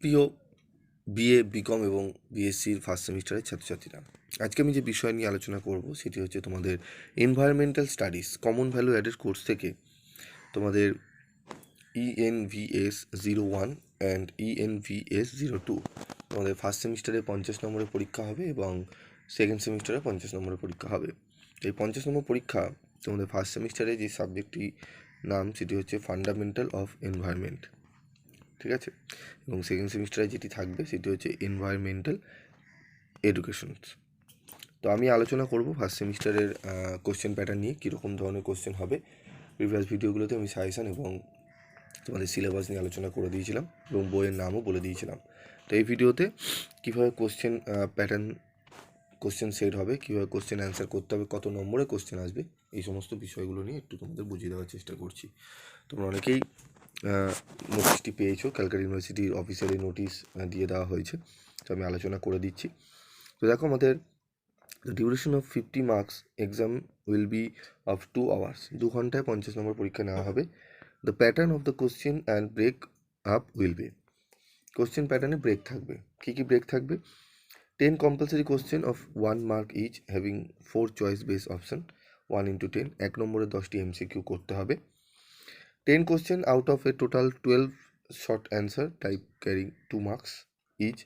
প্রিয় BA BCom এবং বিএসসির first সেমিস্টারের ছাত্রছাত্রীরা। আজকে আমি যে বিষয় নিয়ে আলোচনা করব, সেটি হচ্ছে তোমাদের environmental studies common value added course থেকে তোমাদের ENVS zero one and ENVS zero two তোমাদের ফার্স্ট সেমিস্টারে পঞ্চাশ নম্বরের পরীক্ষা হবে এবং সেকেন্ড সেমিস্টারে পঞ্চাশ নম্বরের পরীক্ষা হবে। এই পঞ্চাশ নম্বর পরীক্ষা তোমাদের ফার্স্ট সেমিস্টারে যে সাবজেক্টটি নাম, সেটি হচ্ছে ফান্ডামেন্টাল অফ এনভায়রনমেন্ট ঠিক আছে? এবং সেকেন্ড সেমিস্টারে যেটি থাকবে সেটি হচ্ছে এনভায়রনমেন্টাল এডুকেশনস তো আমি আলোচনা করব ফার্স্ট সেমিস্টারের কোশ্চেন প্যাটার্ন নিয়ে, কীরকম ধরনের কোশ্চেন হবে। প্রিভিয়াস ভিডিওগুলোতে আমি সাজেশান এবং তোমাদের সিলেবাস নিয়ে আলোচনা করে দিয়েছিলাম এবং বইয়ের নামও বলে দিয়েছিলাম। তো এই ভিডিওতে কীভাবে কোশ্চেন প্যাটার্ন কোশ্চেন সেট হবে, কীভাবে কোশ্চেন অ্যান্সার করতে হবে, কত নম্বরে কোশ্চেন আসবে, এই সমস্ত বিষয়গুলো নিয়ে একটু তোমাদের বুঝিয়ে দেওয়ার চেষ্টা করছি। তোমরা অনেকেই নোটিশটি পেয়েছ ক্যালকাটা ইউনিভার্সিটির অফিসিয়ালি নোটিশ দিয়ে দেওয়া হয়েছে। তো আমি আলোচনা করে দিচ্ছি। তো দেখো আমাদের the duration of fifty marks exam will be of two hours দু ঘন্টায় পঞ্চাশ নম্বর পরীক্ষা নেওয়া হবে। The pattern of the question and break up will be question প্যাটার্নে ব্রেক থাকবে। কী কী ব্রেক থাকবে? Ten compulsory question of one mark each having four choice base option one into ten এক নম্বরে দশটি এমসিকিউ করতে হবে। Ten question out of a total twelve short answer type carrying two marks each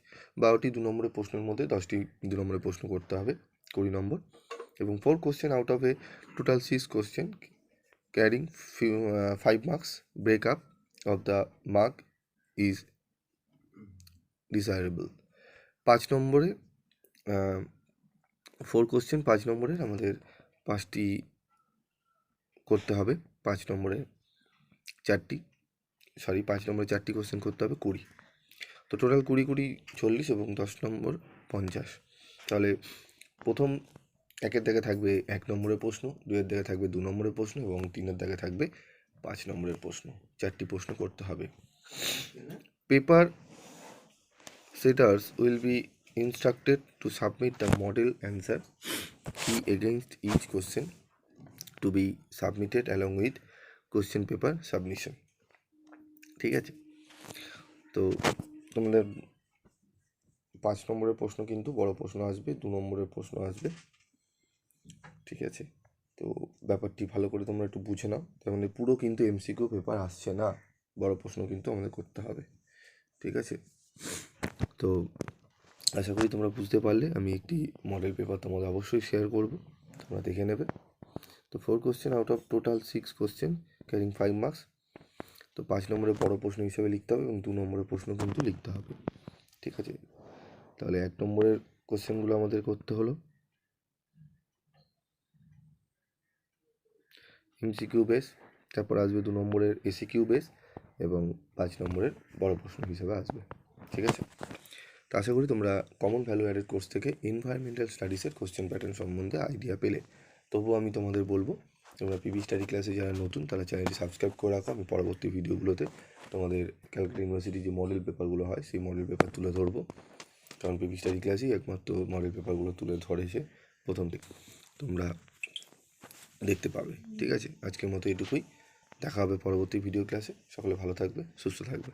বারোটি দু নম্বরের প্রশ্নের মধ্যে দশটি দু নম্বরের প্রশ্ন করতে হবে, কুড়ি নম্বর। এবং four question out of a total six question carrying five marks break up of the mark is desirable পাঁচ নম্বরে ফোর কোশ্চেন পাঁচ নম্বরের আমাদের পাঁচটি করতে হবে। পাঁচ নম্বরে চারটি সরি পাঁচ নম্বরে চারটি কোশ্চেন করতে হবে, কুড়ি। তো টোটাল কুড়ি কুড়ি, চল্লিশ এবং দশ নম্বর পঞ্চাশ। তাহলে প্রথম একের দাগে থাকবে এক নম্বরের প্রশ্ন দুয়ের দাগে থাকবে দু নম্বরের প্রশ্ন এবং তিনের দাগে থাকবে পাঁচ নম্বরের প্রশ্ন। চারটি প্রশ্ন করতে হবে। Paper setters will be instructed to submit the model answer key against each question to be submitted along with question paper submission ঠিক আছে? তো তোমাদের পাঁচ নম্বরের প্রশ্ন কিন্তু বড় প্রশ্ন আসবে, দু নম্বরের প্রশ্ন আসবে। ঠিক আছে? তো ব্যাপারটি ভালো করে তোমরা একটু বুঝে নাও। তার মানে পুরো কিন্তু এমসিকিউ পেপার আসছে না। বড় প্রশ্ন কিন্তু আমাদের করতে হবে। ঠিক আছে? তো আশা করি তোমরা বুঝতে পারলে। আমি একটি মডেল পেপার তোমাদের অবশ্যই শেয়ার করব। তোমরা দেখে নেবে। তো four question out of total six question carrying five marks তো পাঁচ নম্বরের বড় প্রশ্ন হিসেবে লিখতে হবে এবং দু নম্বরের প্রশ্ন কিন্তু লিখতে হবে। ঠিক আছে? তাহলে এক নম্বরের কোশ্চেনগুলো আমাদের করতে হলো। এমসিকিউ বেস তারপর আসবে দু নম্বরের এসিকিউ বেস এবং পাঁচ নম্বরের বড় প্রশ্ন হিসেবে আসবে। ঠিক আছে? তো আশা করি তোমরা কমন ভ্যালু অ্যাডেড কোর্স থেকে এনভায়রনমেন্টাল স্টাডিজের কোশ্চেন প্যাটার্ন সম্বন্ধে আইডিয়া পেলে। তবুও আমি তোমাদের বলব তোমরা পিবি স্টাডি ক্লাসে যারা নতুন, তারা চ্যানেলটি সাবস্ক্রাইব করে রাখো। আমি পরবর্তী ভিডিওগুলোতে তোমাদের ক্যালকাটা ইউনিভার্সিটির যে মডেল পেপারগুলো হয়, সেই মডেল পেপার তুলে ধরবো। কারণ পিবি স্টাডি ক্লাসেই একমাত্র মডেল পেপারগুলো তুলে ধরে সে প্রথম থেকে তোমরা দেখতে পাবে, ঠিক আছে? আজকের মতো এটুকুই। দেখা হবে পরবর্তী ভিডিও ক্লাসে সকলে ভালো থাকবে, সুস্থ থাকবে।